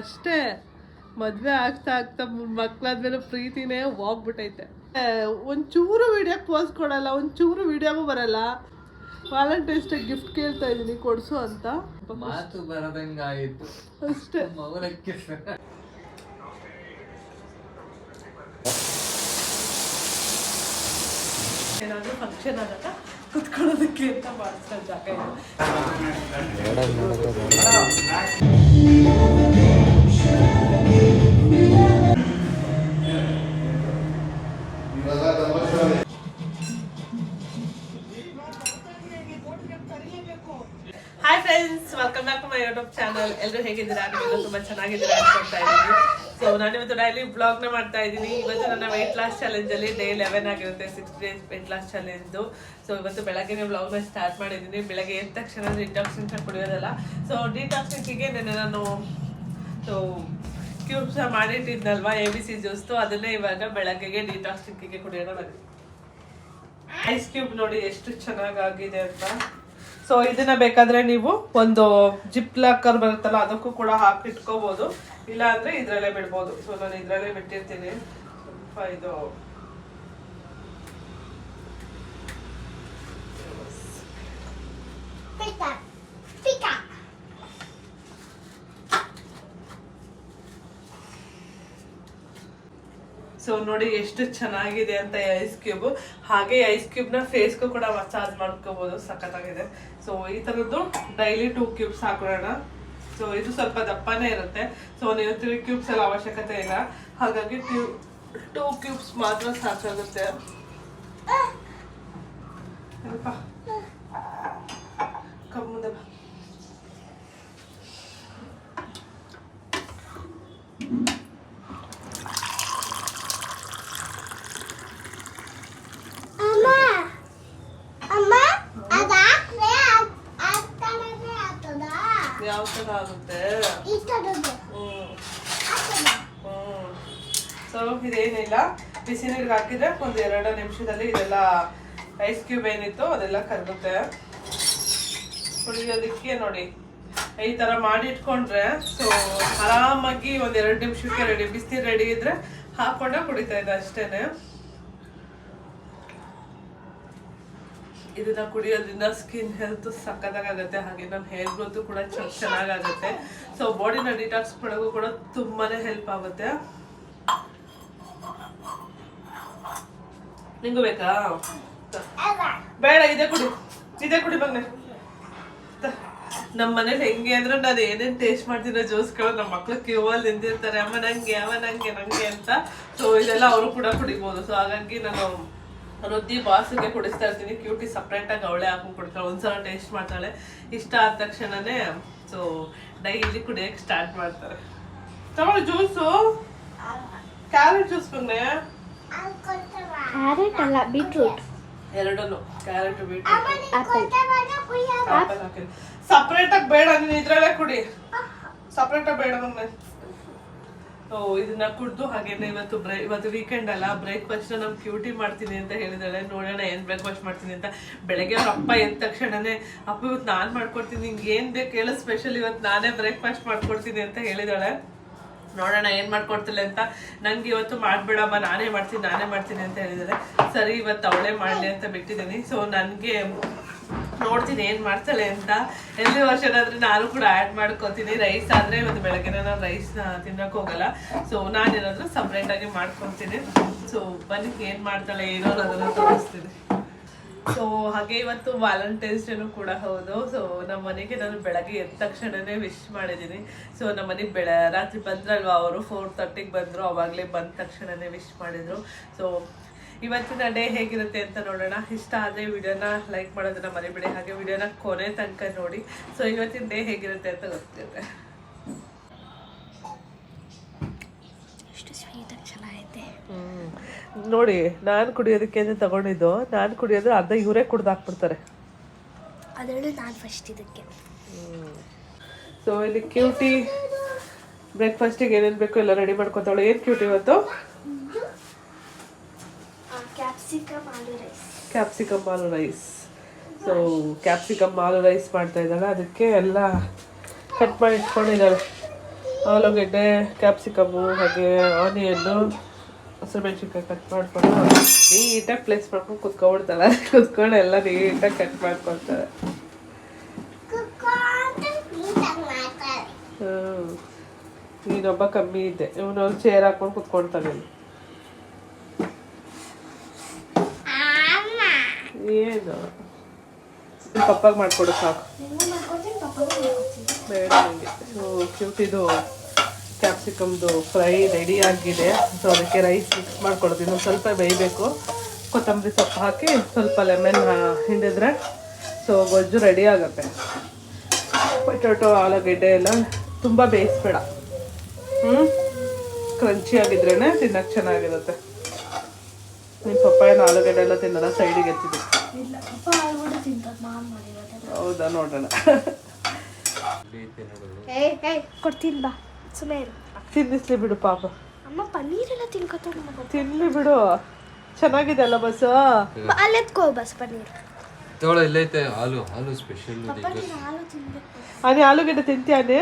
ಅಷ್ಟೇ. ಮದುವೆ ಆಗ್ತಾ ಆಗ್ತಾ ಮಕ್ಕಳಾದ್ಮೇಲೆ ಪ್ರೀತಿನೇ ಹೋಗ್ಬಿಟ್ಟೈತೆ. ಒಂಚೂರು ವಿಡಿಯೋ ಪೋಸ್ ಕೊಡಲ್ಲ ಒಂಚೂರು ವಿಡಿಯೋಗೂ ಬರಲ್ಲ. ವ್ಯಾಲೆಂಟೈನ್ಸ್ ಡೇ ಗಿಫ್ಟ್ ಕೇಳ್ತಾ ಇದ್ದೀನಿ ಕೊಡ್ಸು ಅಂತ. ಮಾತು ಬರದಂಗಾಯಿತು. ಅಷ್ಟೇ. ಮೌನಕ್ಕೆ ಏನಾದರೂ ಫಂಕ್ಷನ್ ಆದಾಗ ಕುತ್ಕೊಳ್ಳೋದಕ್ಕೆ ಅಂತ ಮಾಡಿಸ್ತಾ ಜಾಗ ಇದು. Hi friends welcome back to my YouTube channel ಎಲ್ಲರೂ ಹೇಗಿದ್ದೀರಾ? ನೀವೆಲ್ಲ ತುಂಬಾ ಚೆನ್ನಾಗಿದ್ದೀರಾ ಅನ್ಕೊಳ್ತಾ ಇದ್ದೀನಿ. ಸೊ ನಾನು ಇವತ್ತು ಡೈಲಿ ಬ್ಲಾಗ್ನ ಮಾಡ್ತಾ ಇದ್ದೀನಿ. ಇವತ್ತು ನನ್ನ ವೆಯ್ಟ್ ಲಾಸ್ ಚಾಲೆಂಜ್ ಅಲ್ಲಿ ಡೇ ಲೆವೆನ್ ಆಗಿರುತ್ತೆ six days weight loss challenge so ಇವತ್ತು ಬೆಳಗ್ಗೆ ಬ್ಲಾಗ್ನ ಸ್ಟಾರ್ಟ್ ಮಾಡಿದ್ದೀನಿ. ಬೆಳಗ್ಗೆ ಎದ್ದ ತಕ್ಷಣ ಡಿಟಾಕ್ಸಿನ್ಸ್ ಕುಡಿಯೋದಲ್ಲ. ಸೊ ಡಿಟಾಕ್ಸಿನ್ಸ್ಗೆ ನೆನ್ನೆ ನಾನು ಸೊ ಕ್ಯೂಬ್ಸ ಮಾಡಿಟ್ಟಿದ್ನಲ್ವಾ ಎ ಬಿ ಸಿ ಜ್ಯೂಸ್ತು ಅದನ್ನೇ ಇವಾಗ ಬೆಳಗ್ಗೆಗೆ ಡಿಟಾಕ್ಸಿನ್ಗೆ ಕುಡಿಯೋಣ ಬನ್ನಿ. ಐಸ್ ಕ್ಯೂಬ್ ನೋಡಿ ಎಷ್ಟು ಚೆನ್ನಾಗಾಗಿದೆ ಅಂತ. ಸೊ ಇದನ್ನ ಬೇಕಾದ್ರೆ ನೀವು ಒಂದು ಜಿಪ್ ಲಾಕರ್ ಬರುತ್ತಲ್ಲ ಅದಕ್ಕೂ ಕೂಡ ಹಾಕಿ ಇಟ್ಕೋಬಹುದು ಇಲ್ಲ ಅಂದ್ರೆ ಇದ್ರಲ್ಲೇ ಬಿಡ್ಬೋದು. ಸೊ ನಾನು ಇದ್ರಲ್ಲೇ ಬಿಟ್ಟಿರ್ತೀನಿ. ಸ್ವಲ್ಪ ಇದು. ಪಿಕಾ, Pica. ಸೊ ನೋಡಿ ಎಷ್ಟು ಚೆನ್ನಾಗಿದೆ ಅಂತ ಐಸ್ ಕ್ಯೂಬ್ ಹಾಗೆ ಐಸ್ ಕ್ಯೂಬ್ನ ಫೇಸ್ಗೂ ಕೂಡ ಮಸಾಜ್ ಮಾಡ್ಕೋಬೋದು ಸಖತ್ತಾಗಿದೆ. ಸೊ ಈ ತರದ್ದು ಡೈಲಿ ಟೂ ಕ್ಯೂಬ್ಸ್ ಹಾಕೊಳ್ಳೋಣ ಸೊ ಇದು ಸ್ವಲ್ಪ ದಪ್ಪನೇ ಇರುತ್ತೆ. ಸೊ ನೀವು ತ್ರೀ ಕ್ಯೂಬ್ಸ್ ಎಲ್ಲ ಅವಶ್ಯಕತೆ ಇಲ್ಲ. ಹಾಗಾಗಿ ಟೂ ಕ್ಯೂಬ್ಸ್ ಮಾತ್ರ ಸಾಕಾಗುತ್ತೆ ಅಲ್ಪ ಕಮ್ಮುದ ಬಾ. ಅಮ್ಮ ಅಮ್ಮ ಅದಾಕ್ರೆ ಆಗ್ತಾನೆ ಆಗ್ತದ ಯಾವ ತರ ಆಗುತ್ತೆ ಈ ತರದ್ದು ಹ್ಮ್ ಆಗ್ತದ ಹ್ಮ್. ಸೊ ಇದೇನಿಲ್ಲ ಬಿಸಿ ನೀರಿಗೆ ಹಾಕಿದ್ರೆ ಒಂದು ಎರಡು ನಿಮಿಷದಲ್ಲಿ ಇದೆಲ್ಲ ಐಸ್ ಕ್ಯೂಬ್ ಏನಿತ್ತು ಅದೆಲ್ಲ ಕರಗುತ್ತೆ. ಕುಡಿಯೋದಕ್ಕೆ ನೋಡಿ, ಈ ತರ ಮಾಡಿ ಇಟ್ಕೊಂಡ್ರೆ ಸೊ ಆರಾಮಾಗಿ ಒಂದ್ ಎರಡು ನಿಮಿಷಕ್ಕೆ ರೆಡಿ ಬಿಸಿ ರೆಡಿ ಇದ್ರೆ ಹಾಕೊಂಡೆ ಕುಡಿತಾ ಇದೆ ಅಷ್ಟೇನೆ. ಇದನ್ನ ಕುಡಿಯೋದ್ರಿಂದ ಸ್ಕಿನ್ ಹೆಲ್ತ್ ಸಕ್ಕತ್ತಾಗುತ್ತೆ, ಹಾಗೆ ನಮ್ಮ ಹೇರ್ ಗ್ರೋತ್ ಕೂಡ ಚೆನ್ನಾಗಾಗುತ್ತೆ. ಸೊ ಬಾಡಿನ ಡಿಟಾಕ್ಸ್ ಮಾಡೋಕ್ಕೂ ಕೂಡ ತುಂಬಾನೇ ಹೆಲ್ಪ್ ಆಗುತ್ತೆ. ನಿಂಗೂ ಬೇಕಾ. ಬೇಡ ಇದೆ ಕುಡಿ. ಇದೆ ಕುಡಿ ಬಂದೆ. ನಮ್ಮ ಮನೇಲಿ ಹೆಂಗೆ ಅಂದ್ರೆ ನಾನು ಏನೇನ್ ಟೇಸ್ಟ್ ಮಾಡ್ತಿರೋ ಜ್ಯೂಸ್ಗಳು ನಮ್ಮ ಮಕ್ಳು ಕ್ಯೂ ಅಲ್ಲಿ ನಿಂತಿರ್ತಾರೆ ಅಮ್ಮ ನಂಗೆ ಅವ ನಂಗೆ ನಂಗೆ ಅಂತ. ಸೊ ಇದೆಲ್ಲ ಅವರು ಕೂಡ ಕುಡಿಬೋದು. ಸೊ ಹಾಗಾಗಿ ನಾನು ವೃದ್ಧಿ ಬಾಸಿಗೆ ಕುಡಿಸ್ತಾ ಇರ್ತೀನಿ. ಕ್ಯೂಟಿ ಸಪ್ರೇಟ್ ಆಗಿ ಅವಳೆ ಹಾಕೊಂಡು ಕೊಡ್ತಾಳೆ. ಒಂದ್ಸಲ ಟೇಸ್ಟ್ ಮಾಡ್ತಾಳೆ. ಇಷ್ಟ ಆದ ತಕ್ಷಣನೇ ಸೊ ಡೈಲಿ ಕುಡಿಯಕ್ಕೆ ಸ್ಟಾರ್ಟ್ ಮಾಡ್ತಾರೆ. ತಗೊಳ್ಳಿ ಜ್ಯೂಸು ಕ್ಯಾರೆಟ್ ಜ್ಯೂಸ್ ಬಂದೆ. ಕ್ಯಾರೆಟ್ ಅಲ್ಲ ಬೀಟ್ರೂಟ್ ಎರಡನ್ನು ಕ್ಯಾರೆಟ್ ಆಪಲ್ ಹಾಕಿ. ಸಪ್ರೇಟ್ ಆಗಿ ಬೇಡ ನೀನು ಇದ್ರಲ್ಲೇ ಕುಡಿ. ಸಪ್ರೇಟ್ ಆಗಿ ಬೇಡ ನಮ್ಗೆ ಓ ಇದನ್ನ ಕುಡ್ದು ಹಾಗೇನೆ ಇವತ್ತು ಬ್ರೇ ಇವತ್ತು ವೀಕೆಂಡ್ ಅಲ್ಲ ಬ್ರೇಕ್ಫಾಸ್ಟ್ ನಮ್ ಕ್ಯೂಟಿ ಮಾಡ್ತೀನಿ ಅಂತ ಹೇಳಿದಾಳೆ. ನೋಡೋಣ ಏನ್ ಬ್ರೇಕ್ಫಾಸ್ಟ್ ಮಾಡ್ತೀನಿ ಅಂತ. ಬೆಳಗ್ಗೆ ಅವ್ರ ಅಪ್ಪ ಎದ್ದ ತಕ್ಷಣನೇ ಅಪ್ಪ ಇವತ್ತು ನಾನ್ ಮಾಡ್ಕೊಡ್ತೀನಿ ನಿಂಗೆ ಏನ್ ಬೇಕು ಹೇಳೋ ಸ್ಪೆಷಲ್ ಇವತ್ತು ನಾನೇ ಬ್ರೇಕ್ಫಾಸ್ಟ್ ಮಾಡ್ಕೊಡ್ತೀನಿ ಅಂತ ಹೇಳಿದಾಳೆ. ನೋಡೋಣ, ಏನ್ ಮಾಡ್ಕೊಡ್ತಿಲ್ಲ ಅಂತ. ನಂಗೆ ಇವತ್ತು ಮಾಡ್ಬಿಡಮ್ಮ, ನಾನೇ ಮಾಡ್ತೀನಿ ನಾನೇ ಮಾಡ್ತೀನಿ ಅಂತ ಹೇಳಿದಾರೆ. ಸರಿ, ಇವತ್ತು ಅವಳೇ ಮಾಡ್ಲಿ ಅಂತ ಬಿಟ್ಟಿದ್ದೀನಿ. ಸೊ ನನಗೆ ನೋಡ್ತೀನಿ, ಏನು ಮಾಡ್ತಾಳೆ ಅಂತ. ಎಲ್ಲಿ ವರ್ಷನಾದ್ರೆ ನಾನು ಕೂಡ ಆ್ಯಡ್ ಮಾಡ್ಕೊತೀನಿ. ರೈಸ್ ಆದ್ರೆ ಇವತ್ತು ಬೆಳಗ್ಗೆ ನಾನು ರೈಸ್ ತಿನ್ನಕ್ ಹೋಗಲ್ಲ. ಸೊ ನಾನೇನಾದ್ರೂ ಸಪ್ರೇಟ್ ಆಗಿ ಮಾಡ್ಕೊತೀನಿ ಸೊ ಬನ್ನಿ, ಏನು ಮಾಡ್ತಾಳೆ ಏನೋ ಅನ್ನೋದನ್ನು ತೋರಿಸ್ತೀನಿ. ಸೊ ಹಾಗೆ ಇವತ್ತು ವ್ಯಾಲೆಂಟೈನ್ಸ್ ಡೇನು ಕೂಡ ಹೌದು. ಸೊ ನಮ್ಮ ಮನೆಗೆ ನಾನು ಬೆಳಗ್ಗೆ ಎದ್ದ ತಕ್ಷಣನೇ ವಿಶ್ ಮಾಡಿದ್ದೀನಿ. ಸೊ ನಮ್ಮ ಮನೆಗೆ ಬೆಳ, ರಾತ್ರಿ ಬಂದ್ರಲ್ವಾ ಅವರು? ಫೋರ್ ತರ್ಟಿಗೆ ಬಂದರು. ಅವಾಗಲೇ ಬಂದ ತಕ್ಷಣನೇ ವಿಶ್ ಮಾಡಿದರು. ಸೊ ಇವತ್ತಿನ ಡೇ ಹೇಗಿರುತ್ತೆ ಅಂತ ನೋಡೋಣ. ಇಷ್ಟ ಆದರೆ ವಿಡಿಯೋನ ಲೈಕ್ ಮಾಡೋದನ್ನ ಮರಿಬೇಡಿ ಹಾಗೆ ವಿಡಿಯೋನ ಕೊನೆ ತನಕ ನೋಡಿ. ಸೊ ಇವತ್ತಿನ ಡೇ ಹೇಗಿರುತ್ತೆ ಅಂತ ಗೊತ್ತಿರುತ್ತೆ. ಚೆನ್ನಾಗೈತೆ. ನೋಡಿ ನಾನು ಕುಡಿಯೋದಕ್ಕೆ ಅಂತ ತಗೊಂಡಿದ್ದು? ನಾನು ಕುಡಿಯೋದ್ರೆ ಅರ್ಧ ಇವರೇ ಕುಡ್ದು ಹಾಕ್ಬಿಡ್ತಾರೆ. ಅದರಲ್ಲೂ ನಾನು ಫಸ್ಟ್ ಇದಕ್ಕೆ. ಸೊ ಇಲ್ಲಿ ಕ್ಯೂಟಿ ಬ್ರೇಕ್ಫಾಸ್ಟಿಗೆ ಏನೇನು ಬೇಕು ಎಲ್ಲ ರೆಡಿ ಮಾಡ್ಕೊತಾವಳು ಏನು ಕ್ಯೂಟಿ ಇವತ್ತು? Capsicum aloo rice capsicum aloo rice so capsicum aloo rice ಮಾಡ್ತಾ ಇದ್ದಾಳೆ. ಅದಕ್ಕೆ ಎಲ್ಲ ಕಟ್ ಮಾಡಿ ಇಟ್ಕೊಂಡಿದ್ದಾಳೆ ಆಲೂಗೆಡ್ಡೆ ಕ್ಯಾಪ್ಸಿಕಮ್ಮು ಹಾಗೆ ಆನಿಯನ್ನು ಹಸಿಮೆಣ್ಸಿನ್ಕಾಯಿ ಕಟ್ ಮಾಡ್ಕೊಂಡು ನೀಟಾಗಿ ಪ್ಲೇಸ್ ಮಾಡ್ಕೊಂಡು ಕುತ್ಕೊಬಿಡ್ತಾಳೆ. ಕುತ್ಕೊಂಡು ಎಲ್ಲ ನೀಟಾಗಿ ಕಟ್ ಮಾಡ್ಕೊಳ್ತಾಳೆ. ಹ್ಞೂ ನೀನೊಬ್ಬ ಕಮ್ಮಿ ಇದ್ದೆ ಇವನು ಚೇರ್ ಹಾಕೊಂಡು ಕುತ್ಕೊಳ್ತಾನೆ. ಏನು? ಪಪ್ಪಾಗ್ ಮಾಡ್ಕೊಡು ಸಾಕು. ಬೇಡ ನನಗೆ ಸೊ ಕ್ಯಾಪ್ಸಿಕಮ್ದು ಫ್ರೈ ರೆಡಿ ಆಗಿದೆ. ಸೊ ಅದಕ್ಕೆ ರೈಸ್ ಮಿಕ್ಸ್ ಮಾಡ್ಕೊಡ್ತೀನಿ. ಒಂದು ಸ್ವಲ್ಪ ಬೇಯಬೇಕು. ಕೊತ್ತಂಬರಿ ಸೊಪ್ಪು ಹಾಕಿ ಸ್ವಲ್ಪ ಲೆಮನ್ ಹಿಂಡಿದ್ರೆ ಸೊ ಗೊಜ್ಜು ರೆಡಿ ಆಗುತ್ತೆ. ಪೊಟೊಟೊ ಆಲೂಗಡ್ಡೆ ಎಲ್ಲ ತುಂಬ ಬೇಯಿಸ್ಬೇಡ. ಹ್ಞೂ ಕ್ರಂಚಿ ಆಗಿದ್ರೇ ತಿನ್ನೋಕ್ಕೆ ಚೆನ್ನಾಗಿರುತ್ತೆ. ನಿಮ್ಮ ಪಪ್ಪ ಏನು ಆಲೂಗಡ್ಡೆ ಎಲ್ಲ ತಿನ್ನಲ್ಲ ಸೈಡಿಗೆ ಎತ್ತಿದ್ದು. ಹೌದಾ ನೋಡೋಣ. ಕೊಡ್ತೀನಿ ಬಾ. ಸುಮ್ಮನೆ ತಿನ್ನಿಸ್ಲಿ ಬಿಡು ಪಾಪ. ಅಮ್ಮ ಪನ್ನೀರೆಲ್ಲ ತಿನ್ಕೊತಾನೆ ಮಗ ತಿನ್ಲಿ ಬಿಡು. ಚೆನ್ನಾಗಿದೆ ಅಲ್ಲ ಬಸ್ಸು? ಅಲ್ಲೆತ್ಕೋ ಬಸ್ ಪನ್ನೀರ್. ತಗೊಳ್ಳೋ ಇಲ್ಲೈತೆ ಹಾಲು ಹಾಲು ಸ್ಪೆಷಲ್ ಪಪ್ಪ ಆಲೂಗಡ್ಡೆ ಹಾಲು ತಿನ್ಬೇಕು. ಅನಿ ಆಲೂಗೆಡ್ಡೆ ತಿಂತೀಯಾನೆ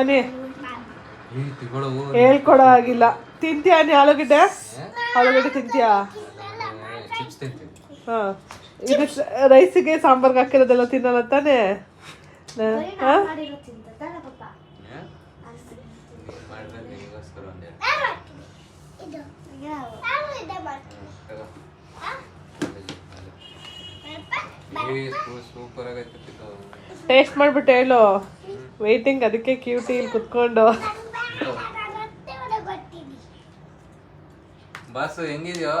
ಅನಿ? ಈ ತಗೊಳ್ಳೋ ಹೇಳ್ಕೊಡೋ ಆಗಿಲ್ಲ ತಿಂತೀಯ ಅನಿ ಆಲೂಗಡ್ಡೆ ಆಲೂಗಡ್ಡೆ ತಿಂತೀಯಾ? ಹಾಂ. ರೈಸಿಗೆ ಸಾಂಬಾರ್ಗೆ ಹಾಕಿರೋದೆಲ್ಲ ತಿನ್ನಲ್ಲ ತಾನೇ. ಟೇಸ್ಟ್ ಮಾಡ್ಬಿಟ್ಟು ಹೇಳು. ವೇಟಿಂಗ್ ಅದಕ್ಕೆ ಕ್ಯೂಟಿ ಇಲ್ಲಿ ಕುತ್ಕೊಂಡು. ಬಾಸು ಹೆಂಗಿದ್ಯೋ?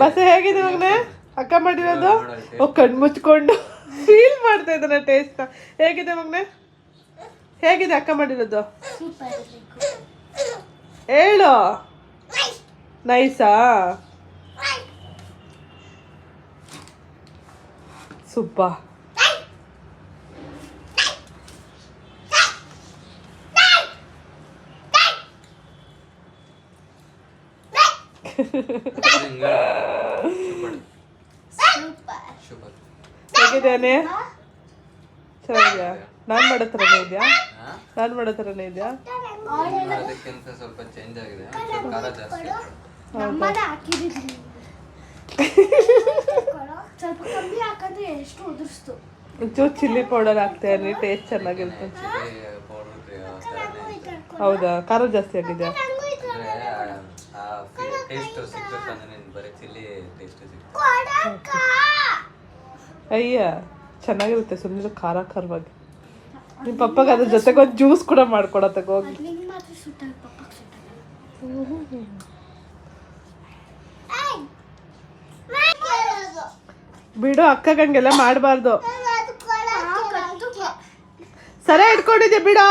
ಬಸ್ ಹೇಗಿದೆ ಮಗನೆ? ಅಕ್ಕ ಮಾಡಿರೋದು? ಓ ಕಣ್ಣು ಮುಚ್ಕೊಂಡು. ಫೀಲ್ ಮಾಡ್ತಾ ಇದ್ದಾನೆ ಟೇಸ್ಟ್ ಹೇಗಿದೆ ಮಗನೆ? ಹೇಗಿದೆ ಅಕ್ಕ ಮಾಡಿರೋದು? ಸೂಪರ್ ಹೇಳು ನೈಸಾ ಸುಬ್ಬ ಹೇಗಿದ್ದಾನೆ ಚೆನ್ನಾಗಿದ್ಯಾ? ನಾನು ಮಾಡೋ ಇದೆಯಾ? ನಾನು ಮಾಡೋ ಥರನೇ ಇದೆಯಾ? ಸ್ವಲ್ಪ ಚೇಂಜ್ ಆಗಿದೆ ಖಾರ ಜಾಸ್ತಿ ಸ್ವಲ್ಪ ಚಿಲ್ಲಿ ಪೌಡರ್ ಹಾಕ್ತೇನೆ ಟೇಸ್ಟ್ ಚೆನ್ನಾಗಿರುತ್ತೆ ಹೌದಾ? ಖಾರ ಜಾಸ್ತಿ ಆಗಿದೆ ಟೇಸ್ಟ್ ಸಿಗ್ಬೇಕು ಅಂದ್ರೆ ನೀನು ಬರೀ ಚಿಲ್ಲಿ ಟೇಸ್ಟ್ ಸಿಗ್ತದೆ. ಅಯ್ಯ ಚೆನ್ನಾಗಿರುತ್ತೆ ಸುಮ್ಮನೆ ಖಾರ ಖಾರವಾಗಿ. ನಿಮ್ಮ ಪಪ್ಪಗೆ ಅದ್ರ ಜೊತೆಗೆ ಒಂದು ಜ್ಯೂಸ್ ಕೂಡ ಮಾಡ್ಕೊಡ ಹೋಗಿ. ಬಿಡು ನಿಂಗೆ ಮಾತ್ರ ಪಪ್ಪಗೆ ಬಿಡು ಅಕ್ಕಗಂಗೆಲ್ಲ ಮಾಡಬಾರ್ದು. ಸರಿ ಇಟ್ಕೊಂಡಿದ್ದೆ ಬಿಡು.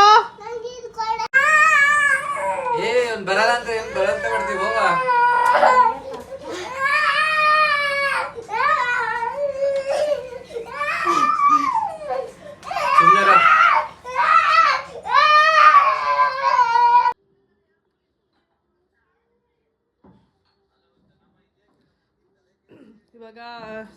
ಏ ಅವ್ನು ಬರಲ್ಲ ಅಂತ ಏನ್ ಬರಲ್ಲ ಮಾಡ್ತೀವಿ ಹೋಗ ಸುಮ್ಮನೆ ಇವಾಗ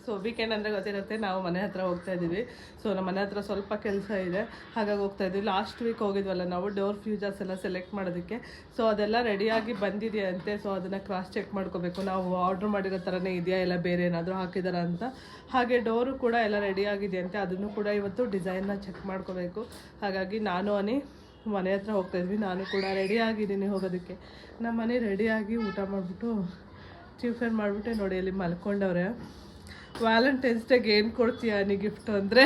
ಸೊ ವೀಕೆಂಡ್ ಅಂದರೆ ಗೊತ್ತಿರುತ್ತೆ, ನಾವು ಮನೆ ಹತ್ರ ಹೋಗ್ತಾ ಇದ್ದೀವಿ. ಸೊ ನಮ್ಮ ಮನೆ ಹತ್ರ ಸ್ವಲ್ಪ ಕೆಲಸ ಇದೆ. ಹಾಗಾಗಿ ಹೋಗ್ತಾ ಇದ್ವಿ. ಲಾಸ್ಟ್ ವೀಕ್ ಹೋಗಿದ್ವಲ್ಲ ನಾವು ಡೋರ್ ಫ್ಯೂಜರ್ಸ್ ಎಲ್ಲ ಸೆಲೆಕ್ಟ್ ಮಾಡೋದಕ್ಕೆ. ಸೊ ಅದೆಲ್ಲ ರೆಡಿಯಾಗಿ ಬಂದಿದೆಯಂತೆ. ಸೊ ಅದನ್ನು ಕ್ರಾಸ್ ಚೆಕ್ ಮಾಡ್ಕೋಬೇಕು. ನಾವು ಆರ್ಡ್ರ್ ಮಾಡಿರೋ ಥರನೇ ಇದೆಯಾ, ಇಲ್ಲ ಬೇರೆ ಏನಾದರೂ ಹಾಕಿದಾರ ಅಂತ. ಹಾಗೆ ಡೋರು ಕೂಡ ಎಲ್ಲ ರೆಡಿ ಆಗಿದೆಯಂತೆ ಅದನ್ನು ಕೂಡ ಇವತ್ತು ಡಿಸೈನ್ನ ಚೆಕ್ ಮಾಡ್ಕೋಬೇಕು. ಹಾಗಾಗಿ ನಾನು, ಅನಿ, ಮನೆ ಹತ್ರ ಹೋಗ್ತಾ ಇದ್ವಿ. ನಾನು ಕೂಡ ರೆಡಿ ಆಗಿದ್ದೀನಿ ಹೋಗೋದಕ್ಕೆ. ನಮ್ಮ ಮನೆ ರೆಡಿಯಾಗಿ ಊಟ ಮಾಡಿಬಿಟ್ಟು ಟಿಫನ್ ಮಾಡಿಬಿಟ್ಟೆ ನೋಡಿ, ಅಲ್ಲಿ ಮಲ್ಕೊಂಡವ್ರೆ. ವ್ಯಾಲೆಂಟೈನ್ಸ್ ಡೇಗೆ ಏನು ಕೊಡ್ತೀಯ ನೀ ಗಿಫ್ಟು ಅಂದರೆ?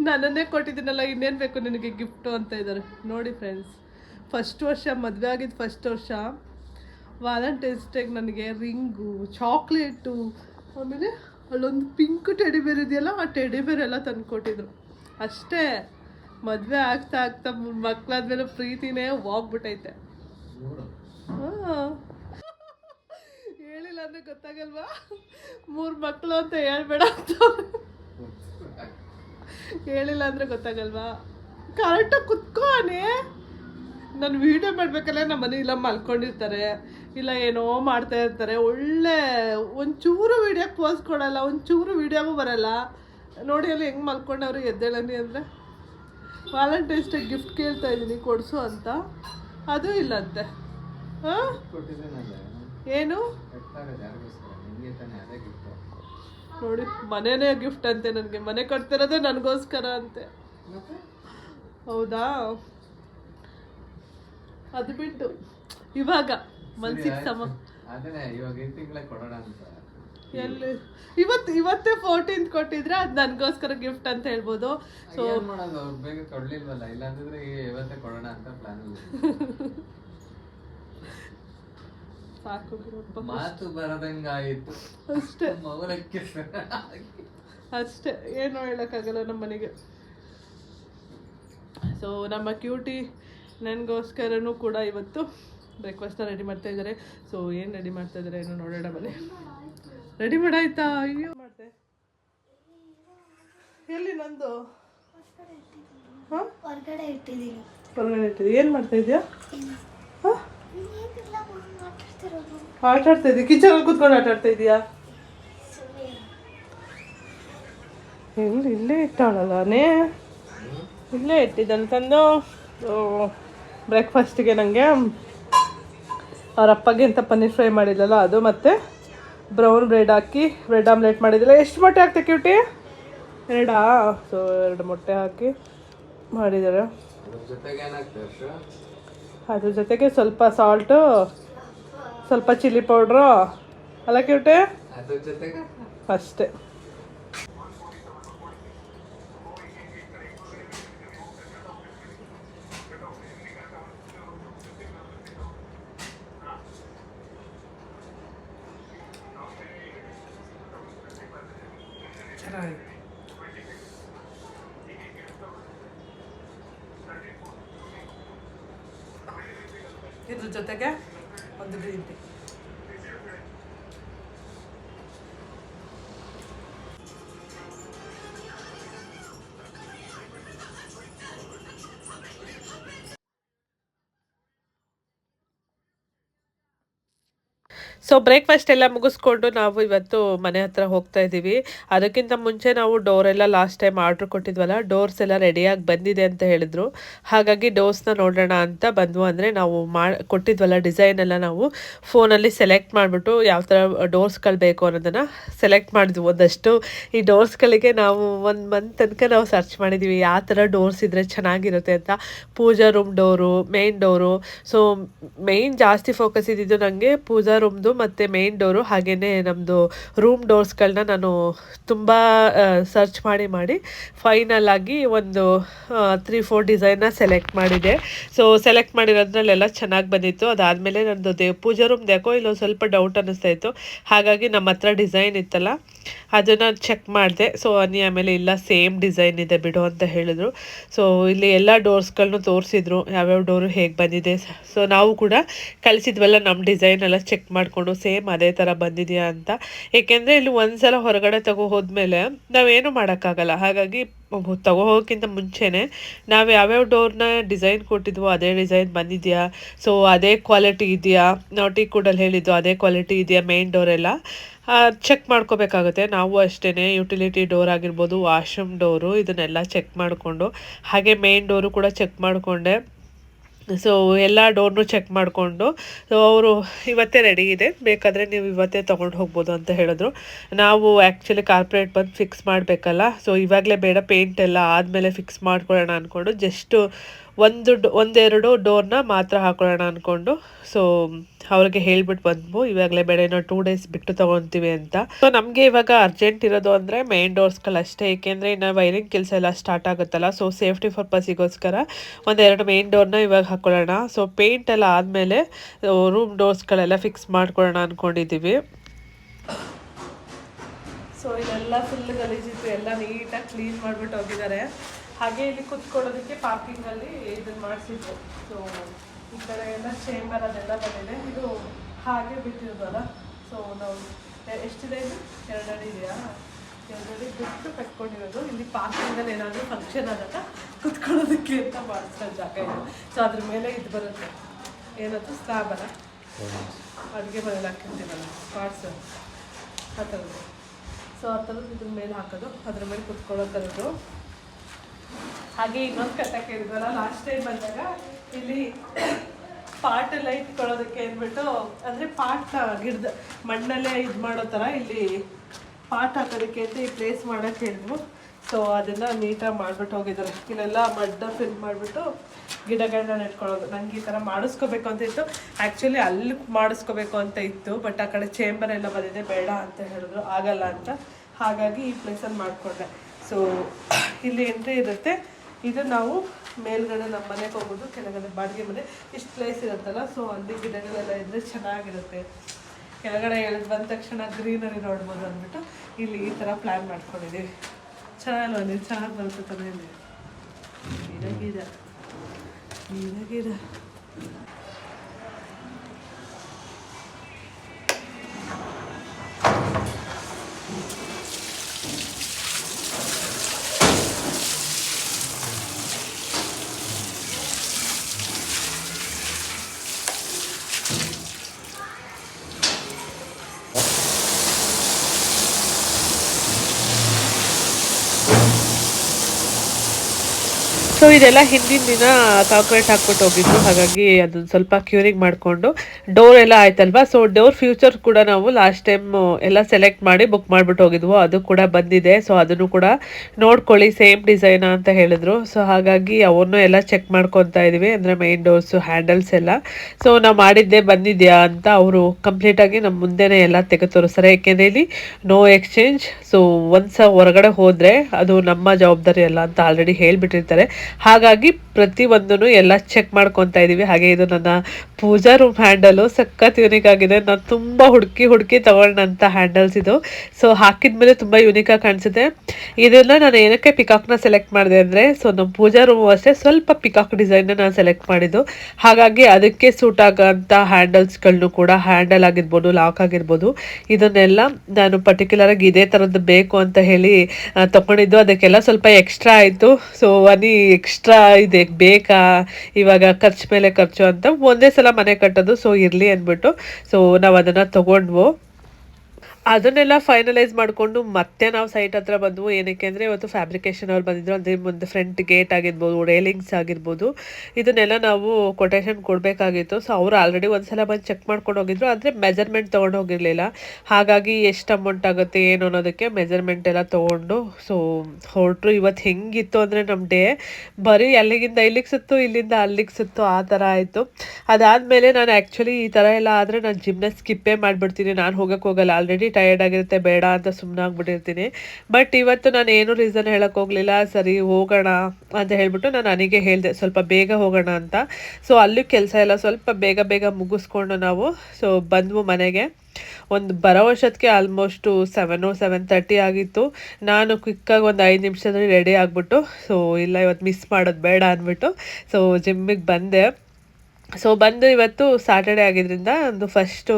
ನನ್ನನ್ನೇ ಕೊಟ್ಟಿದ್ದೀನಲ್ಲ ಇನ್ನೇನು ಬೇಕು ನಿನಗೆ ಗಿಫ್ಟು ಅಂತ ಇದ್ದಾರೆ. ನೋಡಿ ಫ್ರೆಂಡ್ಸ್ ಫಸ್ಟ್ ವರ್ಷ ಮದುವೆ ಆಗಿದ್ದು ಫಸ್ಟ್ ವರ್ಷ ವ್ಯಾಲೆಂಟೈನ್ಸ್ ಡೇಗೆ ನನಗೆ ರಿಂಗು ಚಾಕ್ಲೇಟು ಆಮೇಲೆ ಅಲ್ಲೊಂದು ಪಿಂಕ್ ಟೆಡಿ ಬೇರ್ ಇದೆಯಲ್ಲ ಆ ಟೆಡಿ ಬೇರ್ ಎಲ್ಲ ತಂದು ಕೊಟ್ಟಿದ್ರು ಅಷ್ಟೇ ಮದುವೆ ಆಗ್ತಾ ಆಗ್ತಾ ಮಕ್ಕಳಾದ್ಮೇಲೆ ಪ್ರೀತಿನೇ ಹೋಗ್ಬಿಟ್ಟೈತೆ ಹಾಂ. ಅಂದ್ರೆ ಗೊತ್ತಾಗಲ್ವಾ? ಮೂರು ಮಕ್ಕಳು ಅಂತ ಹೇಳ್ಬೇಡ ಅಂತ ಹೇಳಿಲ್ಲ ಅಂದ್ರೆ ಗೊತ್ತಾಗಲ್ವಾ? ಕರೆಕ್ಟಾಗಿ ಕುತ್ಕೋನೆ ನಾನು ವೀಡಿಯೋ ಮಾಡ್ಬೇಕಲ್ಲ ನಮ್ಮ ಮನೆ ಇಲ್ಲ ಮಲ್ಕೊಂಡಿರ್ತಾರೆ. ಇಲ್ಲ ಏನೋ ಮಾಡ್ತಾ ಇರ್ತಾರೆ. ಒಳ್ಳೆ ಒಂಚೂರು ವೀಡಿಯೋ ಪೋಸ್ ಕೊಡಲ್ಲ ಒಂಚೂರು ವಿಡಿಯೋ ಬರಲ್ಲ. ನೋಡಿ ಅಲ್ಲಿ ಹೆಂಗೆ ಮಲ್ಕೊಂಡವ್ರು ಎದ್ದೇಳನಿ ಅಂದರೆ. ವ್ಯಾಲೆಂಟೈನ್ಸ್ ಡೇ ಗಿಫ್ಟ್ ಕೇಳ್ತಾ ಇದ್ದೀನಿ ಕೊಡಿಸು ಅಂತ. ಅದು ಇಲ್ಲಂತೆ. ಹಾಂ? ಕೊಟ್ಟಿದ್ದೇನಲ್ಲ. ಏನು ಕಟ್ಟಾಗದು ಯಾರಿಗೋಸ್ಕರ ನಿಮಗೆ ತಾನೇ ಅದೇ ಗಿಫ್ಟ್ ನೋಡಿ ಮನೆನೇ ಗಿಫ್ಟ್ ಅಂತೆ ನನಗೆ. ಮನೆ ಕಟ್ತಿರೋದೇ ನನಗೋಸ್ಕರ ಅಂತೆ. ಹೌದಾ? ಅದು ಬಿಟ್ಟು. ಇವಾಗ ಮನ್ಸಿಗೆ ಸಮ ಅದನ್ನೇ ಇವಾಗ ಈ ತಿಂಗಳೇ ಕೊಡೋಣ ಅಂತ. ಎಲ್ಲಿ? ಇವತ್ತು ಇವತ್ತೇ ಫೋರ್ಟೀನ್ತ್ ಕೊಟ್ಟಿದ್ರೆ ಅದು ನನಗೋಸ್ಕರ ಗಿಫ್ಟ್ ಅಂತ ಹೇಳ್ಬೋದು. ಸೊ ಏನ್ ಮಾಡೋದು? ಅವ್ರು ಬೇಗ ಕೊಡ್ಲಿಲ್ವಲ್ಲ? ಇಲ್ಲಾಂದ್ರೆ ಈ ಇವತ್ತೇ ಕೊಡೋಣ ಅಂತ ಪ್ಲಾನ್ ಸಾಕು ಬಿಡಪ್ಪ. ಮಾತು ಬರದಂಗಾಯಿತು ಅಷ್ಟೇ. ಮೌನಕ್ಕೆ ಅಷ್ಟೇ. ಏನು ಹೇಳೋಕ್ಕಾಗಲ್ಲ ನಮ್ಮ ಮನೆಗೆ ಸೊ ನಮ್ಮ ಕ್ಯೂಟಿ ನನಗೋಸ್ಕರನೂ ಕೂಡ ಇವತ್ತು ಬ್ರೇಕ್ಫಾಸ್ಟ್ನ ರೆಡಿ ಮಾಡ್ತಾ ಇದ್ದಾರೆ. ಸೊ ಏನು ರೆಡಿ ಮಾಡ್ತಾ ಇದ್ದಾರೆ ಏನೋ ನೋಡೋಣ ಮನೆ ರೆಡಿ ಮಾಡಾಯ್ತಾ? ಅಯ್ಯೋ. ಮಾಡ್ತೆ ಎಲ್ಲಿ ನಂದು? ಹಾಂ? ಹೊರಗಡೆ ಇಟ್ಟಿದ್ದೀನಿ. ಹೊರಗಡೆ ಇಟ್ಟಿದ್ದೆ ಏನು ಮಾಡ್ತಾ ಇದೆಯಾ ಆಟ ಆಡ್ತಾ ಇದೀಯ? ಕಿಚನಲ್ಲಿ ಕೂತ್ಕೊಂಡು ಆಟ ಆಡ್ತಾ ಇದೀಯಾ ಎಲ್ಲಿ ಇಲ್ಲೇ ಇಟ್ಟಾಳಲ್ಲೇ ಇಲ್ಲೇ ಇಟ್ಟಿದ್ದಾನೆ ತಂದು. ಬ್ರೇಕ್ಫಾಸ್ಟಿಗೆ ನನಗೆ ಅವ್ರ ಅಪ್ಪಗೆ ಅಂತ ಪನ್ನೀರ್ ಫ್ರೈ ಮಾಡಿದ್ಲಲ್ಲ ಅದು ಮತ್ತು ಬ್ರೌನ್ ಬ್ರೆಡ್ ಹಾಕಿ ಬ್ರೆಡ್ ಆಮ್ಲೆಟ್ ಮಾಡಿದ್ದಿಲ್ಲ ಎಷ್ಟು ಮೊಟ್ಟೆ ಹಾಕ್ತೆ ಕ್ಯೂಟಿ ಎರಡಾ? ಸೊ ಎರಡು ಮೊಟ್ಟೆ ಹಾಕಿ ಮಾಡಿದ್ದಾರೆ. ಅದ್ರ ಜೊತೆಗೆ ಸ್ವಲ್ಪ ಸಾಲ್ಟು ಸ್ವಲ್ಪ ಚಿಲ್ಲಿ ಪೌಡ್ರು ಅಲ್ಲ ಕ್ಯೂಟಿ ಅಷ್ಟೇ ಚೆನ್ನಾಗಿದೆ ಇದ್ರ ಜೊತೆಗೆ ಒಂದು ಗ್ರೀನ್ ಟೀ ಸೊ ಬ್ರೇಕ್ಫಾಸ್ಟ್ ಎಲ್ಲ ಮುಗಿಸ್ಕೊಂಡು ನಾವು ಇವತ್ತು ಮನೆ ಹತ್ರ ಹೋಗ್ತಾ ಇದ್ದೀವಿ. ಅದಕ್ಕಿಂತ ಮುಂಚೆ ನಾವು ಡೋರ್ ಎಲ್ಲ ಲಾಸ್ಟ್ ಟೈಮ್ ಆರ್ಡ್ರ್ ಕೊಟ್ಟಿದ್ವಲ್ಲ ಡೋರ್ಸ್ ಎಲ್ಲ ರೆಡಿಯಾಗಿ ಬಂದಿದೆ ಅಂತ ಹೇಳಿದ್ರು. ಹಾಗಾಗಿ ಡೋರ್ಸ್ನ ನೋಡೋಣ ಅಂತ ಬಂದ್ವು. ಅಂದರೆ ನಾವು ಮಾ, ಕೊಟ್ಟಿದ್ವಲ್ಲ ಡಿಸೈನ್ ಎಲ್ಲ ನಾವು ಫೋನಲ್ಲಿ ಸೆಲೆಕ್ಟ್ ಮಾಡಿಬಿಟ್ಟು ಯಾವ ಥರ ಡೋರ್ಸ್ಗಳು ಬೇಕು ಅನ್ನೋದನ್ನು ಸೆಲೆಕ್ಟ್ ಮಾಡಿದ್ವು ಒಂದಷ್ಟು. ಈ ಡೋರ್ಸ್ಗಳಿಗೆ ನಾವು ಒಂದು ಮಂತ್ ತನಕ ನಾವು ಸರ್ಚ್ ಮಾಡಿದ್ದೀವಿ ಯಾವ ಥರ ಡೋರ್ಸ್ ಇದ್ದರೆ ಚೆನ್ನಾಗಿರುತ್ತೆ ಅಂತ. Pooja room door main door so main ಜಾಸ್ತಿ ಫೋಕಸ್ ಇದ್ದಿದ್ದು ನನಗೆ ಪೂಜಾ ರೂಮ್ದು ಮತ್ತು ಮೇನ್ ಡೋರು ಹಾಗೆಯೇ ನಮ್ಮದು ರೂಮ್ ಡೋರ್ಸ್ಗಳನ್ನ ನಾನು ತುಂಬ ಸರ್ಚ್ ಮಾಡಿ ಮಾಡಿ ಫೈನಲ್ ಆಗಿ ಒಂದು ತ್ರೀ ಫೋರ್ ಡಿಸೈನ್ನ ಸೆಲೆಕ್ಟ್ ಮಾಡಿದೆ. ಸೊ ಸೆಲೆಕ್ಟ್ ಮಾಡಿರೋದ್ರಲ್ಲೆಲ್ಲ ಚೆನ್ನಾಗಿ ಬಂದಿತ್ತು. ಅದಾದಮೇಲೆ ನನ್ನದು ದೇವ್ ಪೂಜಾ ರೂಮ್ದು ಯಾಕೋ ಇಲ್ಲೊಂದು ಸ್ವಲ್ಪ ಡೌಟ್ ಅನ್ನಿಸ್ತಾ ಇತ್ತು. ಹಾಗಾಗಿ ನಮ್ಮ ಹತ್ರ ಡಿಸೈನ್ ಇತ್ತಲ್ಲ. ಅದನ್ನು ಚೆಕ್ ಮಾಡಿದೆ. ಸೊ ಅನ್ನಿ ಆಮೇಲೆ ಇಲ್ಲ ಸೇಮ್ ಡಿಸೈನ್ ಇದೆ ಬಿಡು ಅಂತ ಹೇಳಿದ್ರು. ಸೊ ಇಲ್ಲಿ ಎಲ್ಲ ಡೋರ್ಸ್ಗಳನ್ನೂ ತೋರಿಸಿದ್ರು. ಯಾವ್ಯಾವ ಡೋರು ಹೇಗೆ ಬಂದಿದೆ. ಸೊ ನಾವು ಕೂಡ ಕಳಿಸಿದ್ವಲ್ಲ ನಮ್ಮ ಡಿಸೈನ್ ಎಲ್ಲ ಚೆಕ್ ಮಾಡಿಕೊಂಡು ಸೇಮ್ ಅದೇ ಥರ ಬಂದಿದೆಯಾ ಅಂತ. ಏಕೆಂದರೆ ಇಲ್ಲಿ ಒಂದ್ಸಲ ಹೊರಗಡೆ ತಗೋ ಹೋದ್ಮೇಲೆ ನಾವೇನು ಮಾಡೋಕ್ಕಾಗಲ್ಲ. ಹಾಗಾಗಿ ತಗೋ ಹೋಗೋಕ್ಕಿಂತ ಮುಂಚೆನೇ ನಾವು ಯಾವ್ಯಾವ ಡೋರ್ನ ಡಿಸೈನ್ ಕೊಟ್ಟಿದ್ವೋ ಅದೇ ಡಿಸೈನ್ ಬಂದಿದೆಯಾ. ಸೊ ಅದೇ ಕ್ವಾಲಿಟಿ ಇದೆಯಾ. ನಾವು ಟೀ ಕೂಡಲ್ಲಿ ಹೇಳಿದ್ದು ಅದೇ ಕ್ವಾಲಿಟಿ ಇದೆಯಾ ಮೇನ್ ಡೋರೆಲ್ಲ ಚೆಕ್ ಮಾಡ್ಕೋಬೇಕಾಗುತ್ತೆ. ನಾವು ಅಷ್ಟೇ ಯುಟಿಲಿಟಿ ಡೋರ್ ಆಗಿರ್ಬೋದು ವಾಶ್ರೂಮ್ ಡೋರು ಇದನ್ನೆಲ್ಲ ಚೆಕ್ ಮಾಡಿಕೊಂಡು, ಹಾಗೆ ಮೇನ್ ಡೋರು ಕೂಡ ಚೆಕ್ ಮಾಡಿಕೊಂಡೆ. ಸೊ ಎಲ್ಲ ಡೋರ್ನು ಚೆಕ್ ಮಾಡಿಕೊಂಡು ಸೊ ಅವರು ಇವತ್ತೇ ರೆಡಿ ಇದೆ. ಬೇಕಾದರೆ ನೀವು ಇವತ್ತೇ ತೊಗೊಂಡು ಹೋಗ್ಬೋದು ಅಂತ ಹೇಳಿದ್ರು. ನಾವು ಆ್ಯಕ್ಚುಲಿ ಕಾರ್ಪೊರೇಟ್ ಬಂದು ಫಿಕ್ಸ್ ಮಾಡಬೇಕಲ್ಲ. ಸೊ ಇವಾಗಲೇ ಬೇಡ ಪೇಂಟ್ ಎಲ್ಲ ಆದಮೇಲೆ ಫಿಕ್ಸ್ ಮಾಡ್ಕೊಳ್ಳೋಣ ಅಂದ್ಕೊಂಡು ಜಸ್ಟು ಒಂದು ಒಂದೆರಡು ಡೋರ್ನ ಮಾತ್ರ ಹಾಕೊಳ್ಳೋಣ ಅಂದ್ಕೊಂಡು ಸೊ ಅವ್ರಿಗೆ ಹೇಳ್ಬಿಟ್ಟು ಬಂದ್ವು, ಇವಾಗಲೇ ಬೇಡ ನಾವು ಟೂ ಡೇಸ್ ಬಿಟ್ಟು ತೊಗೊತೀವಿ ಅಂತ. ಸೊ ನಮಗೆ ಇವಾಗ ಅರ್ಜೆಂಟ್ ಇರೋದು ಅಂದರೆ ಮೇನ್ ಡೋರ್ಸ್ಗಳಷ್ಟೇ ಏಕೆಂದರೆ ಇನ್ನು ವೈರಿಂಗ್ ಕೆಲಸ ಎಲ್ಲ ಸ್ಟಾರ್ಟ್ ಆಗುತ್ತಲ್ಲ. ಸೊ ಸೇಫ್ಟಿ ಪರ್ಪಸಿಗೋಸ್ಕರ ಒಂದೆರಡು ಮೇನ್ ಡೋರ್ನ ಇವಾಗ ಹಾಕೊಳ್ಳೋಣ. ಸೊ ಪೇಂಟ್ ಎಲ್ಲ ಆದಮೇಲೆ ರೂಮ್ ಡೋರ್ಸ್ಗಳೆಲ್ಲ ಫಿಕ್ಸ್ ಮಾಡ್ಕೊಳ್ಳೋಣ ಅಂದ್ಕೊಂಡಿದ್ದೀವಿ ಸೊ ಇಲ್ಲೆಲ್ಲ ಫುಲ್ ಗಲೀಜಿತ್ತು ಎಲ್ಲ ನೀಟಾಗಿ ಕ್ಲೀನ್ ಮಾಡಿಬಿಟ್ಟು ಹೋಗಿದ್ದಾರೆ. ಹಾಗೆ ಇಲ್ಲಿ ಕುತ್ಕೊಳ್ಳೋದಕ್ಕೆ ಪಾರ್ಕಿಂಗಲ್ಲಿ ಇದನ್ನು ಮಾಡಿಸಿದ್ರು. ಸೊ ಈ ಕಡೆ ಎಲ್ಲ ಚೇಂಬರ್ ಅದೆಲ್ಲ ಬಂದಿದೆ. ಇದು ಹಾಗೆ ಬಿಟ್ಟಿರೋದಲ್ಲ ಸೊ ನಾವು ಎಷ್ಟಿದೆ ಇದು? ಎರಡಡಿ ಇದೆಯಾ? ಎರಡಡಿ ಬಿಟ್ಟು ಕಟ್ಕೊಂಡಿರೋದು. ಇಲ್ಲಿ ಪಾರ್ಕಿಂಗಲ್ಲಿ ಏನಾದರೂ ಫಂಕ್ಷನ್ ಆದಾಗ ಕುತ್ಕೊಳ್ಳೋದಕ್ಕೆ ಅಂತ ಮಾಡಿಸ್ತಾರೆ ಜಾಗ ಇದು. ಸೊ ಅದ್ರ ಮೇಲೆ ಇದು ಬರುತ್ತೆ. ಏನದು? ಸ್ಲಾಬಲ್ಲ ಅಡುಗೆ ಮನೇಲಿ ಹಾಕಿರ್ತೀವಲ್ಲ ಪಾರ್ಟ್ಸ್ ಆ ಥರದ್ದು. ಸೊ ಆ ಥರದ್ದು ಇದ್ರ ಮೇಲೆ ಹಾಕೋದು. ಅದ್ರ ಮೇಲೆ ಕುತ್ಕೊಳ್ಳೋ ಥರದ್ದು. ಹಾಗೆ ಇನ್ನೊಂದು ಕಥೆ ಕೇಳಿದ್ವಲ್ಲ ಲಾಸ್ಟ್ ಟೈಮ್ ಬಂದಾಗ ಇಲ್ಲಿ ಪಾಟ್ ಎಲ್ಲ ಇಟ್ಕೊಳ್ಳೋದಕ್ಕೆ ಅಂದ್ಬಿಟ್ಟು ಅಂದರೆ ಪಾಟ್, ಗಿಡದ, ಮಣ್ಣಲ್ಲೇ ಇದು ಮಾಡೋ ಥರ ಇಲ್ಲಿ ಪಾಟ್ ಹಾಕೋದಕ್ಕೆ ಅಂತ ಈ ಪ್ಲೇಸ್ ಮಾಡೋಕ್ಕೆ ಹೇಳಿದ್ವು ಸೊ ಅದನ್ನ ನೀಟಾಗಿ ಮಾಡ್ಬಿಟ್ಟು ಹೋಗಿದ್ದಾರೆ. ಇಲ್ಲೆಲ್ಲ ಮಡ್ಡ ಫಿಲ್ ಮಾಡಿಬಿಟ್ಟು ಗಿಡಗಳನ್ನ ನೆಟ್ಕೊಳ್ಳೋದು. ನಂಗೆ ಈ ಥರ ಮಾಡಿಸ್ಕೋಬೇಕು ಅಂತ ಇತ್ತು. ಆ್ಯಕ್ಚುಲಿ ಅಲ್ಲಿ ಮಾಡಿಸ್ಕೋಬೇಕು ಅಂತ ಇತ್ತು ಬಟ್ ಆ ಕಡೆ ಚೇಂಬರ್ ಎಲ್ಲ ಬಂದಿದೆ, ಬೇಡ ಅಂತ ಹೇಳಿದ್ರು. ಆಗಲ್ಲ ಅಂತ. ಹಾಗಾಗಿ ಈ ಪ್ಲೇಸಲ್ಲಿ ಮಾಡಿಕೊಂಡೆ. ಸೊ ಇಲ್ಲಿ ಎಂಟ್ರಿ ಇರುತ್ತೆ. ಇದು ನಾವು ಮೇಲ್ಗಡೆ ನಮ್ಮ ಮನೆಗೆ ಹೋಗೋದು, ಕೆಳಗಡೆ ಬಾಡಿಗೆ ಮನೆ. ಇಷ್ಟು ಪ್ಲೇಸ್ ಇರುತ್ತಲ್ಲ ಸೊ ಅಲ್ಲಿ ಗಿಡಗಳೆಲ್ಲ ಇದ್ರೆ ಚೆನ್ನಾಗಿರುತ್ತೆ. ಕೆಳಗಡೆ ಎಳ್ದು ಬಂದ ತಕ್ಷಣ ಗ್ರೀನರಿ ನೋಡ್ಬೋದು ಅಂದ್ಬಿಟ್ಟು ಇಲ್ಲಿ ಈ ಥರ ಪ್ಲ್ಯಾನ್ ಮಾಡ್ಕೊಂಡಿದ್ದೀವಿ ಚೆನ್ನಾಗಿ ಬಂದಿದೆ ಚೆನ್ನಾಗಿ ಬರುತ್ತೆ ಇಲ್ಲಿ ಗಿಡ ಗಿಡ ಗಿಡ ಗಿಡ ಸೊ ಇದೆಲ್ಲ ಹಿಂದಿನ ದಿನ ಕಾಂಕ್ರೀಟ್ ಹಾಕ್ಬಿಟ್ಟು ಹೋಗಿದ್ದು. ಹಾಗಾಗಿ ಅದನ್ನ ಸ್ವಲ್ಪ ಕ್ಯೂರಿಂಗ್ ಮಾಡಿಕೊಂಡು ಡೋರ್ ಎಲ್ಲ ಆಯ್ತಲ್ವಾ? ಸೊ ಡೋರ್ ಫ್ಯೂಚರ್ ಕೂಡ ನಾವು ಲಾಸ್ಟ್ ಟೈಮ್ ಎಲ್ಲ ಸೆಲೆಕ್ಟ್ ಮಾಡಿ ಬುಕ್ ಮಾಡ್ಬಿಟ್ಟು ಹೋಗಿದ್ವು, ಅದು ಕೂಡ ಬಂದಿದೆ. ಸೊ ಅದನ್ನು ಕೂಡ ನೋಡ್ಕೊಳ್ಳಿ ಸೇಮ್ ಡಿಸೈನ್ ಅಂತ ಹೇಳಿದ್ರು. ಸೊ ಹಾಗಾಗಿ ಅವನ್ನೂ ಎಲ್ಲ ಚೆಕ್ ಮಾಡ್ಕೊತಾ ಇದೀವಿ ಅಂದರೆ ಮೈನ್ ಡೋರ್ಸು ಹ್ಯಾಂಡಲ್ಸ್ ಎಲ್ಲ. ಸೊ ನಾವು ಮಾಡಿದ್ದೆ ಬಂದಿದೆಯಾ ಅಂತ ಅವರು ಕಂಪ್ಲೀಟಾಗಿ ನಮ್ಮ ಮುಂದೆನೇ ಎಲ್ಲ ತೆಗೆದು ತೋರಿಸ್ತಾರೆ ಯಾಕೆಂದ್ರೆ ಇಲ್ಲಿ ನೋ ಎಕ್ಸ್ಚೇಂಜ್ ಸೊ ಒಂದ್ಸ ಹೊರಗಡೆ ಹೋದರೆ ಅದು ನಮ್ಮ ಜವಾಬ್ದಾರಿ ಅಲ್ಲ ಅಂತ ಆಲ್ರೆಡಿ ಹೇಳ್ಬಿಟ್ಟಿರ್ತಾರೆ. ಹಾಗಾಗಿ ಪ್ರತಿ ಒಂದನ್ನು ಎಲ್ಲ ಚೆಕ್ ಮಾಡ್ಕೊತಾ ಇದೀವಿ. ಹಾಗೆ ಇದು ನನ್ನ ಪೂಜಾ ರೂಮ್ ಹ್ಯಾಂಡಲು ಸಖತ್ ಯೂನಿಕ್ ಆಗಿದೆ. ನಾನು ತುಂಬ ಹುಡುಕಿ ಹುಡುಕಿ ತಗೊಂಡಂಥ ಹ್ಯಾಂಡಲ್ಸ್ ಇದು. ಸೊ ಹಾಕಿದ್ಮೇಲೆ ತುಂಬ ಯೂನಿಕ್ ಆಗಿ ಕಾಣಿಸುತ್ತೆ. ಇದನ್ನ ನಾನು ಏನಕ್ಕೆ ಪಿಕಾಕ್ನ ಸೆಲೆಕ್ಟ್ ಮಾಡಿದೆ ಅಂದರೆ ಸೊ ನಮ್ಮ ಪೂಜಾ ರೂಮ್ ಅಷ್ಟೇ ಸ್ವಲ್ಪ ಪಿಕಾಕ್ ಡಿಸೈನ್ನ ನಾನು ಸೆಲೆಕ್ಟ್ ಮಾಡಿದ್ದು. ಹಾಗಾಗಿ ಅದಕ್ಕೆ ಸೂಟ್ ಆಗೋಂಥ ಹ್ಯಾಂಡಲ್ಸ್ಗಳನ್ನು ಕೂಡ ಹ್ಯಾಂಡಲ್ ಆಗಿರ್ಬೋದು ಲಾಕ್ ಆಗಿರ್ಬೋದು. ಇದನ್ನೆಲ್ಲ ನಾನು ಪರ್ಟಿಕ್ಯುಲರ್ ಆಗಿ ಇದೇ ಥರದ್ದು ಬೇಕು ಅಂತ ಹೇಳಿ ತೊಗೊಂಡಿದ್ದು. ಅದಕ್ಕೆಲ್ಲ ಸ್ವಲ್ಪ ಎಕ್ಸ್ಟ್ರಾ ಆಯಿತು. ಸೊ ಅನಿ ಎಕ್ಸ್ಟ್ರಾ ಇದೆ, ಬೇಕಾ? ಇವಾಗ ಖರ್ಚು ಮೇಲೆ ಖರ್ಚು ಅಂತ ಒಂದೇ ಸಲ ಮನೆ ಕಟ್ಟೋದು ಸೊ ಇರಲಿ ಅಂದ್ಬಿಟ್ಟು. ಸೊ ನಾವು ಅದನ್ನು ತಗೊಂಡ್ವು. ಅದನ್ನೆಲ್ಲ ಫೈನಲೈಸ್ ಮಾಡಿಕೊಂಡು ಮತ್ತೆ ನಾವು ಸೈಟ್ ಹತ್ರ ಬಂದ್ವು. ಏನಕ್ಕೆ ಅಂದರೆ ಇವತ್ತು ಫ್ಯಾಬ್ರಿಕೇಶನ್ ಅವ್ರು ಬಂದಿದ್ರು. ಅಂದರೆ ಮುಂದೆ ಫ್ರಂಟ್ ಗೇಟ್ ಆಗಿರ್ಬೋದು ರೇಲಿಂಗ್ಸ್ ಆಗಿರ್ಬೋದು. ಇದನ್ನೆಲ್ಲ ನಾವು ಕೊಟೇಶನ್ ಕೊಡಬೇಕಾಗಿತ್ತು. ಸೊ ಅವರು ಆಲ್ರೆಡಿ ಒಂದ್ಸಲ ಬಂದು ಚೆಕ್ ಮಾಡ್ಕೊಂಡು ಹೋಗಿದ್ರು. ಆದರೆ ಮೆಜರ್ಮೆಂಟ್ ತೊಗೊಂಡು ಹೋಗಿರಲಿಲ್ಲ. ಹಾಗಾಗಿ ಎಷ್ಟು ಅಮೌಂಟ್ ಆಗುತ್ತೆ, ಏನು ಅನ್ನೋದಕ್ಕೆ ಮೆಜರ್ಮೆಂಟ್ ಎಲ್ಲ ತೊಗೊಂಡು ಸೊ ಹೊರಟ್ರು ಇವತ್ತು ಹೆಂಗಿತ್ತು ಅಂದರೆ ನಮ್ಮ ಡೇ ಬರೀ ಅಲ್ಲಿಗಿಂದ ಇಲ್ಲಿಗೆ ಸುತ್ತು, ಇಲ್ಲಿಂದ ಅಲ್ಲಿಗೆ ಸುತ್ತು, ಆ ಥರ ಆಯಿತು. ಅದಾದಮೇಲೆ ನಾನು ಆ್ಯಕ್ಚುಲಿ ಈ ಥರ ಎಲ್ಲ ಆದರೆ ನಾನು ಜಿಮ್ನ ಸ್ಕಿಪ್ಪೇ ಮಾಡಿಬಿಡ್ತೀನಿ. ನಾನು ಹೋಗಕ್ಕೆ ಹೋಗಲ್ಲ. ಆಲ್ರೆಡಿ ಟಯರ್ಡ್ ಆಗಿರುತ್ತೆ, ಬೇಡ ಅಂತ ಸುಮ್ಮನೆ ಆಗ್ಬಿಟ್ಟಿರ್ತೀನಿ. ಬಟ್ ಇವತ್ತು ನಾನು ಏನು ರೀಸನ್ ಹೇಳಕ್ಕೆ ಹೋಗಲಿಲ್ಲ, ಸರಿ ಹೋಗೋಣ ಅಂತ ಹೇಳ್ಬಿಟ್ಟು ನಾನು ನನಗೆ ಹೇಳಿದೆ, ಸ್ವಲ್ಪ ಬೇಗ ಹೋಗೋಣ ಅಂತ. ಸೊ ಅಲ್ಲೂ ಕೆಲಸ ಎಲ್ಲ ಸ್ವಲ್ಪ ಬೇಗ ಬೇಗ ಮುಗಿಸ್ಕೊಂಡು ನಾವು ಸೊ ಬಂದ್ವು ಮನೆಗೆ. ಒಂದು ಬರೋ ವರ್ಷಕ್ಕೆ ಆಲ್ಮೋಸ್ಟು ಸೆವೆನು ಸೆವೆನ್ ತರ್ಟಿ ಆಗಿತ್ತು. ನಾನು ಕ್ವಿಕ್ಕಾಗಿ ಒಂದು ಐದು ನಿಮಿಷದಲ್ಲಿ ರೆಡಿ ಆಗಿಬಿಟ್ಟು ಸೊ ಇಲ್ಲ ಇವತ್ತು ಮಿಸ್ ಮಾಡೋದು ಬೇಡ ಅಂದ್ಬಿಟ್ಟು ಸೊ ಜಿಮ್ಮಿಗೆ ಬಂದೆ. ಸೊ ಬಂದು ಇವತ್ತು ಸ್ಯಾಟರ್ಡೆ ಆಗಿದ್ದರಿಂದ ಒಂದು ಫಸ್ಟು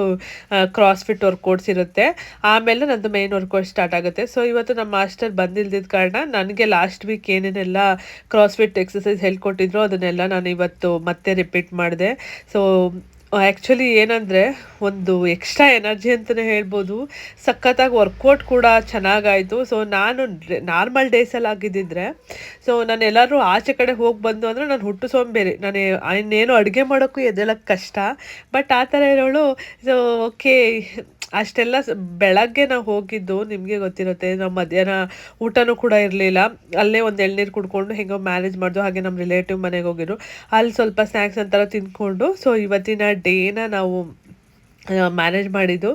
ಕ್ರಾಸ್ಫಿಟ್ ವರ್ಕೌಟ್ಸ್ ಇರುತ್ತೆ. ಆಮೇಲೆ ನಂದು ಮೇನ್ ವರ್ಕೌಟ್ ಸ್ಟಾರ್ಟ್ ಆಗುತ್ತೆ. ಸೊ ಇವತ್ತು ನಮ್ಮ ಮಾಸ್ಟರ್ ಬಂದಿಲ್ದಿದ್ದ ಕಾರಣ ನನಗೆ ಲಾಸ್ಟ್ ವೀಕ್ ಏನೇನೆಲ್ಲ ಕ್ರಾಸ್ ಫಿಟ್ ಎಕ್ಸಸೈಸ್ ಹೇಳ್ಕೊಟ್ಟಿದ್ರು ಅದನ್ನೆಲ್ಲ ನಾನು ಇವತ್ತು ಮತ್ತೆ ರಿಪೀಟ್ ಮಾಡಿದೆ. ಸೊ ಆ್ಯಕ್ಚುಲಿ ಏನಂದರೆ, ಒಂದು ಎಕ್ಸ್ಟ್ರಾ ಎನರ್ಜಿ ಅಂತಲೇ ಹೇಳ್ಬೋದು. ಸಖತ್ತಾಗಿ ವರ್ಕೌಟ್ ಕೂಡ ಚೆನ್ನಾಗಾಯಿತು. ಸೊ ನಾನು ನಾರ್ಮಲ್ ಡೇಸಲ್ಲಿ ಆಗಿದ್ದಿದ್ರೆ ಸೊ ನಾನು ಎಲ್ಲರೂ ಆಚೆ ಕಡೆ ಹೋಗಿ ಬಂದು ಅಂದರೆ ನಾನು ಹುಟ್ಟು ಸೋಂಬೇರಿ ನಾನು, ಇನ್ನೇನು ಅಡುಗೆ ಮಾಡೋಕ್ಕೂ ಎದ್ದೇಳಕ್ಕೆ ಕಷ್ಟ. ಬಟ್ ಆ ಥರ ಇರೋಳು ಸೊ ಓಕೆ ಅಷ್ಟೆಲ್ಲ ಬೆಳಗ್ಗೆ ನಾವು ಹೋಗಿದ್ದು ನಿಮಗೆ ಗೊತ್ತಿರುತ್ತೆ ನಮ್ಮ ಮಧ್ಯಾಹ್ನ ಊಟನೂ ಕೂಡ ಇರಲಿಲ್ಲ. ಅಲ್ಲೇ ಒಂದು ಎಳ್ನೀರು ಕುಡ್ಕೊಂಡು ಹೆಂಗೋ ಮ್ಯಾನೇಜ್ ಮಾಡಿದ್ರು ಹಾಗೆ ನಮ್ಮ ರಿಲೇಟಿವ್ ಮನೆಗೆ ಹೋಗಿದ್ರು. ಅಲ್ಲಿ ಸ್ವಲ್ಪ ಸ್ನ್ಯಾಕ್ಸ್ ಅಂತಾರ ತಿಂದ್ಕೊಂಡು ಸೊ ಇವತ್ತಿನ ಡೇನ ನಾವು ಮ್ಯಾನೇಜ್ ಮಾಡಿದ್ದು.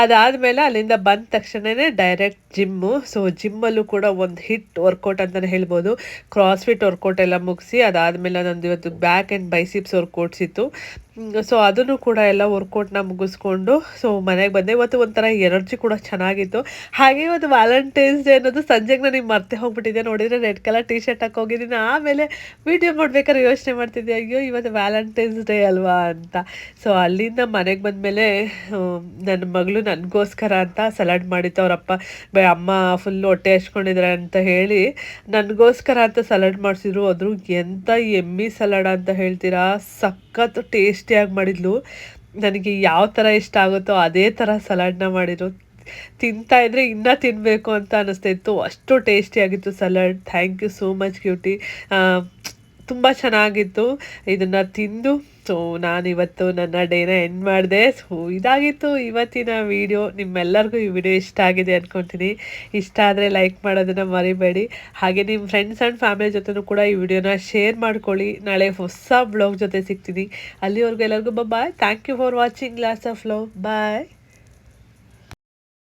ಅದಾದಮೇಲೆ ಅಲ್ಲಿಂದ ಬಂದ ತಕ್ಷಣವೇ ಡೈರೆಕ್ಟ್ ಜಿಮ್ಮು ಸೊ ಜಿಮ್ಮಲ್ಲೂ ಕೂಡ ಒಂದು ಹಿಟ್ ವರ್ಕೌಟ್ ಅಂತಲೇ ಹೇಳ್ಬೋದು. ಕ್ರಾಸ್ಫಿಟ್ ವರ್ಕೌಟ್ ಎಲ್ಲ ಮುಗಿಸಿ, ಅದಾದಮೇಲೆ ನಂದು ಇವತ್ತು ಬ್ಯಾಕ್ ಆ್ಯಂಡ್ ಬೈಸಿಪ್ಸ್ ವರ್ಕೌಟ್ಸ್ ಇತ್ತು. ಸೊ ಅದನ್ನು ಕೂಡ ಎಲ್ಲ ವರ್ಕೌಟ್ನ ಮುಗಿಸ್ಕೊಂಡು ಸೊ ಮನೆಗೆ ಬಂದೆ. ಇವತ್ತು ಒಂಥರ ಎನರ್ಜಿ ಕೂಡ ಚೆನ್ನಾಗಿತ್ತು. ಹಾಗೆ ಒಂದು ವ್ಯಾಲೆಂಟೈನ್ಸ್ ಡೇ ಅನ್ನೋದು ಸಂಜೆಗೆ ನನಗೆ ಮರ್ತೆ ಹೋಗ್ಬಿಟ್ಟಿದ್ದೆ. ನೋಡಿದರೆ ರೆಡ್ ಕಲರ್ ಟಿ ಶರ್ಟ್ ಹಾಕಿ ಹೋಗಿದ್ದೀನಿ. ಆಮೇಲೆ ವಿಡಿಯೋ ಮಾಡ್ಬೇಕಾದ್ರೆ ಯೋಚನೆ ಮಾಡ್ತಿದ್ದೆ, ಅಯ್ಯೋ, ಇವತ್ತು ವ್ಯಾಲೆಂಟೈನ್ಸ್ ಡೇ ಅಲ್ವಾ? ಅಂತ. ಸೊ ಅಲ್ಲಿಂದ ಮನೆಗೆ ಬಂದಮೇಲೆ ನನ್ನ ಮಗಳು ನನಗೋಸ್ಕರ ಅಂತ ಸಲಾಡ್ ಮಾಡಿತ್ತು. ಅವರಪ್ಪ, ಬೈ, ಅಮ್ಮ ಫುಲ್ ಹೊಟ್ಟೆ ಹಚ್ಕೊಂಡಿದ್ದಾರೆ ಅಂತ ಹೇಳಿ ನನಗೋಸ್ಕರ ಅಂತ ಸಲಾಡ್ ಮಾಡಿಸಿದ್ರು. ಅದ್ರ ಎಂಥ ಎಮ್ಮಿ ಸಲಾಡ್ ಅಂತ ಹೇಳ್ತೀರಾ? ಸಖತ್ ಟೇಸ್ಟಿಯಾಗಿ ಮಾಡಿದ್ಲು. ನನಗೆ ಯಾವ ಥರ ಇಷ್ಟ ಆಗುತ್ತೋ ಅದೇ ಥರ ಸಲಾಡ್ನ ಮಾಡಿದ್ರು. ತಿಂತಾ ಇದ್ರೆ ಇನ್ನೂ ತಿನ್ನಬೇಕು ಅಂತ ಅನ್ನಿಸ್ತಾ ಇತ್ತು. ಅಷ್ಟು ಟೇಸ್ಟಿಯಾಗಿತ್ತು salad. Thank you so much cutie ತುಂಬ ಚೆನ್ನಾಗಿತ್ತು. ಇದನ್ನು ತಿಂದು ಸೊ ನಾನಿವತ್ತು ನನ್ನ ಡೇನ ಎಂಡ್ ಮಾಡಿದೆ. ಸೊ ಇದಾಗಿತ್ತು ಇವತ್ತಿನ ವಿಡಿಯೋ ನಿಮ್ಮೆಲ್ಲರಿಗೂ ಈ ವಿಡಿಯೋ ಇಷ್ಟ ಆಗಿದೆ ಅಂದ್ಕೊತೀನಿ ಇಷ್ಟ ಆದರೆ ಲೈಕ್ ಮಾಡೋದನ್ನು ಮರಿಬೇಡಿ. ಹಾಗೆ ನಿಮ್ಮ ಫ್ರೆಂಡ್ಸ್ ಆ್ಯಂಡ್ ಫ್ಯಾಮಿಲಿ ಜೊತೆನೂ ಕೂಡ ಈ ವಿಡಿಯೋನ ಶೇರ್ ಮಾಡ್ಕೊಳ್ಳಿ. ನಾಳೆ ಹೊಸ ಬ್ಲಾಗ್ ಜೊತೆ ಸಿಗ್ತೀನಿ. ಅಲ್ಲಿವರೆಗೂ ಎಲ್ಲರಿಗೂ bye thank you for watching lots of love bye